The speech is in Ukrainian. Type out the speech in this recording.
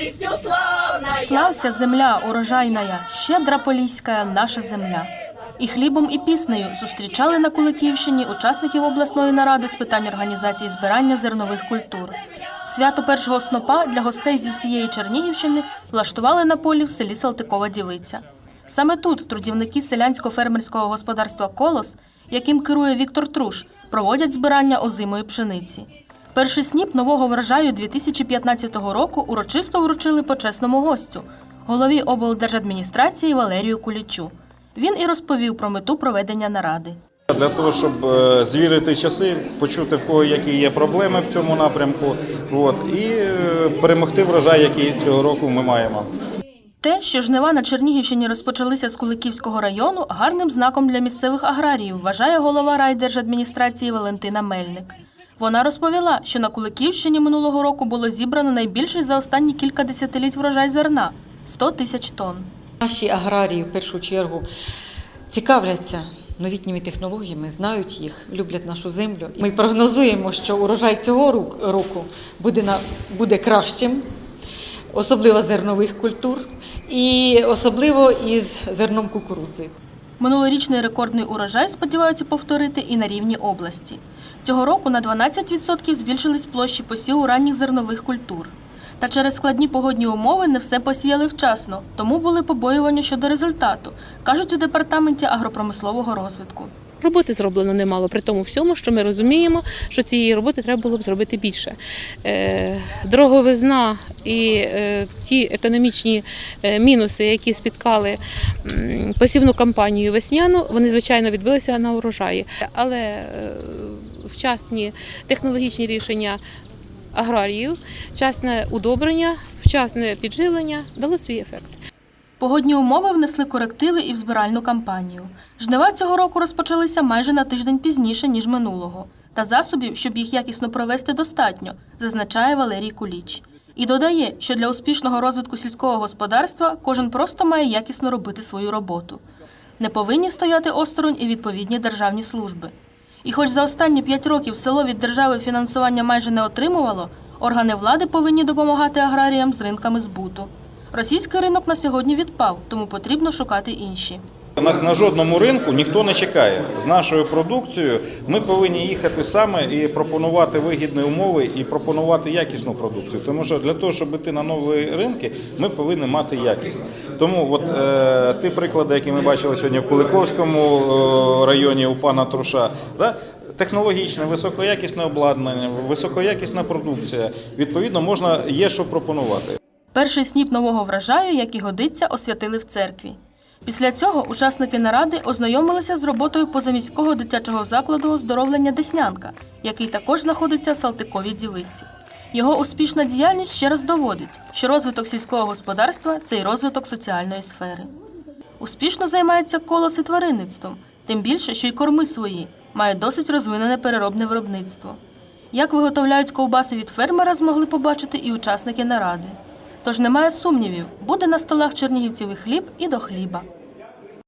честью славная. Слався земля урожайная, щедра поліська наша земля. І хлібом, і піснею зустрічали на Куликівщині учасників обласної наради з питань організації збирання зернових культур. Свято першого снопа для гостей зі всієї Чернігівщини влаштували на полі в селі Салтикова Дівиця. Саме тут трудівники селянсько-фермерського господарства Колос, яким керує Віктор Труш, проводять збирання озимої пшениці. Перший сніп нового врожаю 2015 року урочисто вручили почесному гостю голові облдержадміністрації Валерію Кулічу. Він і розповів про мету проведення наради. Для того, щоб е, звірити часи, почути в кого які є проблеми в цьому напрямку, от, і е, перемогти врожай, який цього року ми маємо. Те, що жнива на Чернігівщині розпочалися з Куликівського району, гарним знаком для місцевих аграріїв, вважає голова райдержадміністрації Валентина Мельник. Вона розповіла, що на Куликівщині минулого року було зібрано найбільший за останні кілька десятиліть врожай зерна 100 тисяч тонн. Наші аграрії в першу чергу цікавляться новітніми технологіями, знають їх, люблять нашу землю. Ми прогнозуємо, що урожай цього року буде, на, буде кращим, особливо зернових культур, і особливо із зерном кукурудзи. Минулорічний рекордний урожай сподіваються повторити і на рівні області. Цього року на 12% збільшились площі посіву ранніх зернових культур. Та через складні погодні умови не все посіяли вчасно, тому були побоювання щодо результату, кажуть у департаменті агропромислового розвитку. Роботи зроблено немало, при тому всьому, що ми розуміємо, що цієї роботи треба було б зробити більше. Е, Дороговизна і е, ті економічні е, мінуси, які спіткали посівну кампанію весняну, вони звичайно відбилися на урожаї. Але вчасні технологічні рішення аграріїв, вчасне удобрення, вчасне підживлення дало свій ефект. Погодні умови внесли корективи і в збиральну кампанію. Жнива цього року розпочалися майже на тиждень пізніше, ніж минулого. Та засобів, щоб їх якісно провести, достатньо, зазначає Валерій Куліч. І додає, що для успішного розвитку сільського господарства кожен просто має якісно робити свою роботу. Не повинні стояти осторонь і відповідні державні служби. І хоч за останні п'ять років село від держави фінансування майже не отримувало, органи влади повинні допомагати аграріям з ринками збуту. Російський ринок на сьогодні відпав, тому потрібно шукати інші. Нас на жодному ринку ніхто не чекає. З нашою продукцією ми повинні їхати саме і пропонувати вигідні умови і пропонувати якісну продукцію. Тому що для того, щоб йти на нові ринки, ми повинні мати якість. Тому от е, ті приклади, які ми бачили сьогодні в Куликовському е, районі у пана Труша, да, технологічне, високоякісне обладнання, високоякісна продукція. Відповідно, можна є що пропонувати. Перший сніп нового врожаю, як і годиться, освятили в церкві. Після цього учасники наради ознайомилися з роботою позаміського дитячого закладу оздоровлення Деснянка, який також знаходиться в Салтиковій дівиці. Його успішна діяльність ще раз доводить, що розвиток сільського господарства це й розвиток соціальної сфери. Успішно займається колос і тваринництвом, тим більше, що й корми свої, має досить розвинене переробне виробництво. Як виготовляють ковбаси від фермера, змогли побачити і учасники наради. Тож немає сумнівів, буде на столах чернігівців і хліб і до хліба.